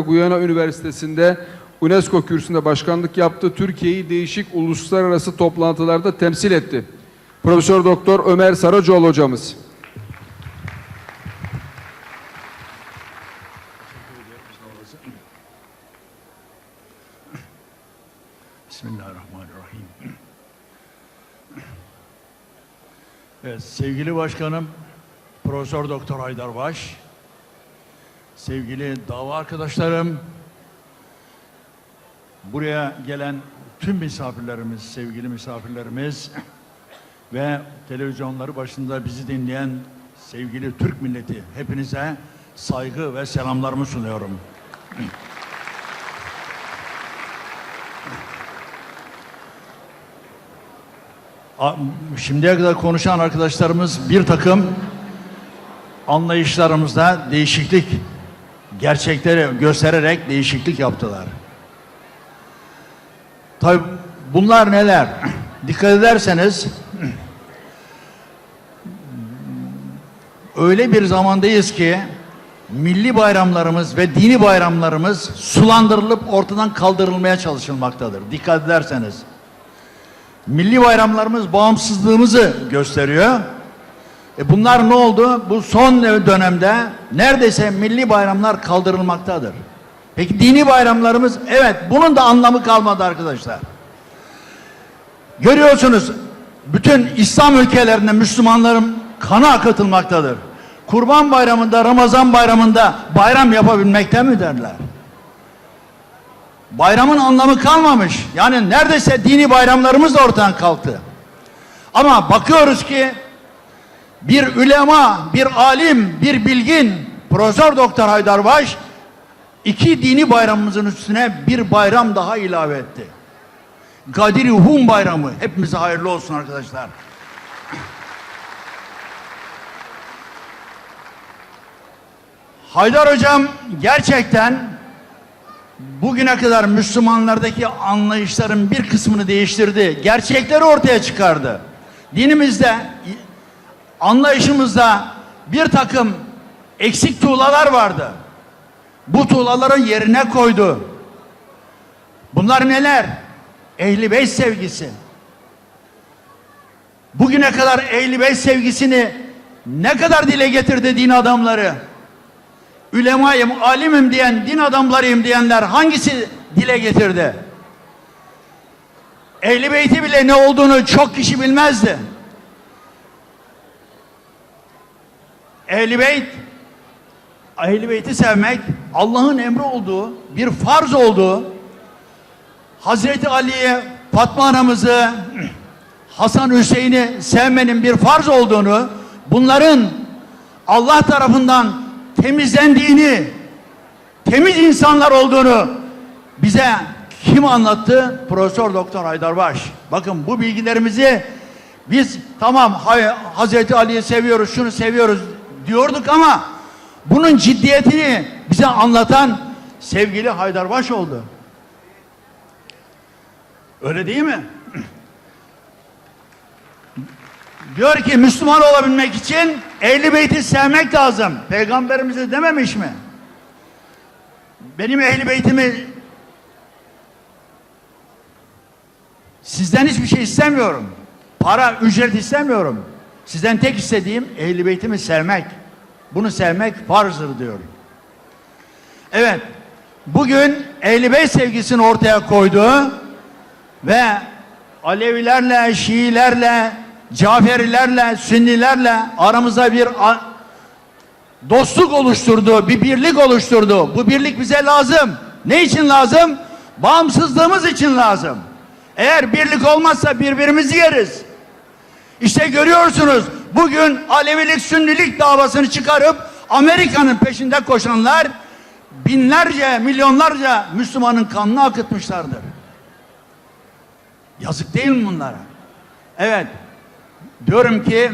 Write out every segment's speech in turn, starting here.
Guyana Üniversitesi'nde UNESCO kürsüsünde başkanlık yaptı. Türkiye'yi değişik uluslararası toplantılarda temsil etti. Profesör Doktor Ömer Saracoğlu hocamız. Bismillahirrahmanirrahim. Evet, sevgili başkanım Profesör Doktor Haydar Baş, sevgili dava arkadaşlarım, buraya gelen tüm misafirlerimiz, sevgili misafirlerimiz ve televizyonları başında bizi dinleyen sevgili Türk milleti hepinize saygı ve selamlarımı sunuyorum. Şimdiye kadar konuşan arkadaşlarımız bir takım anlayışlarımızda değişiklik, gerçekleri göstererek değişiklik yaptılar. Tabi bunlar neler? Dikkat ederseniz öyle bir zamandayız ki milli bayramlarımız ve dini bayramlarımız sulandırılıp ortadan kaldırılmaya çalışılmaktadır. Dikkat ederseniz. Milli bayramlarımız bağımsızlığımızı gösteriyor. E bunlar ne oldu? Bu son dönemde neredeyse milli bayramlar kaldırılmaktadır. Peki dini bayramlarımız evet bunun da anlamı kalmadı arkadaşlar. Görüyorsunuz bütün İslam ülkelerinde Müslümanların kanı akıtılmaktadır. Kurban bayramında, Ramazan bayramında bayram yapabilmekte mi derler? Bayramın anlamı kalmamış. Yani neredeyse dini bayramlarımız da ortadan kalktı. Ama bakıyoruz ki bir ülema, bir alim, bir bilgin Profesör Doktor Haydar Baş iki dini bayramımızın üstüne bir bayram daha ilave etti. Kadir Hum Bayramı. Hepimize hayırlı olsun arkadaşlar. Haydar Hocam gerçekten bugüne kadar Müslümanlardaki anlayışların bir kısmını değiştirdi. Gerçekleri ortaya çıkardı. Dinimizde, anlayışımızda bir takım eksik tuğlalar vardı. Bu tuğlaları yerine koydu. Bunlar neler? Ehli beyt sevgisi. Bugüne kadar ehli beyt sevgisini ne kadar dile getirdi din adamları? ülemayım, alimim diyen, din adamlarıyım diyenler hangisi dile getirdi? Ehli beyti bile ne olduğunu çok kişi bilmezdi. Ehli beyt, ehli beyti sevmek Allah'ın emri olduğu, bir farz olduğu, Hazreti Ali'ye, Fatma anamızı, Hasan Hüseyin'i sevmenin bir farz olduğunu, bunların Allah tarafından temizlendiğini, temiz insanlar olduğunu bize kim anlattı? Profesör Doktor Haydar Baş. Bakın bu bilgilerimizi biz tamam Hazreti Ali'yi seviyoruz, şunu seviyoruz diyorduk ama bunun ciddiyetini bize anlatan sevgili Haydar Baş oldu. Öyle değil mi? Diyor ki Müslüman olabilmek için Ehli Beyt'i sevmek lazım. Peygamberimize dememiş mi? Benim Ehli Beyt'imi sizden hiçbir şey istemiyorum. Para, ücret istemiyorum. Sizden tek istediğim Ehli Beyt'imi sevmek. Bunu sevmek farzdır diyor. Evet. Bugün Ehli Beyt sevgisini ortaya koydu ve Alevilerle, Şiilerle, Caferilerle, Sünnilerle aramıza bir dostluk oluşturdu, bir birlik oluşturdu. Bu birlik bize lazım. Ne için lazım? Bağımsızlığımız için lazım. Eğer birlik olmazsa birbirimizi yeriz. İşte görüyorsunuz bugün Alevilik, Sünnilik davasını çıkarıp Amerika'nın peşinde koşanlar binlerce, milyonlarca Müslümanın kanını akıtmışlardır. Yazık değil mi bunlara? Evet. Diyorum ki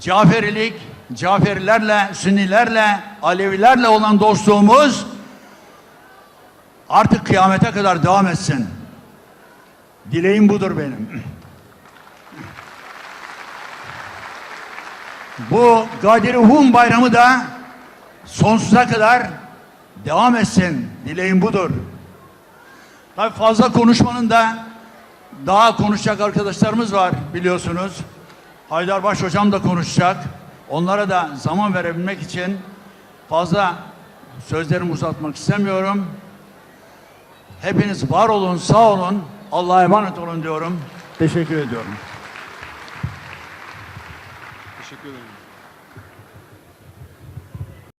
Caferilik, Caferilerle, Sünnilerle, Alevilerle olan dostluğumuz artık kıyamete kadar devam etsin. Dileğim budur benim. Bu Gadir-i Hum bayramı da sonsuza kadar devam etsin. Dileğim budur. Tabii fazla konuşmanın da daha konuşacak arkadaşlarımız var biliyorsunuz. Haydarbaş hocam da konuşacak. Onlara da zaman verebilmek için fazla sözlerimi uzatmak istemiyorum. Hepiniz var olun, sağ olun. Allah'a emanet olun diyorum. Teşekkür ediyorum. Teşekkür ederim.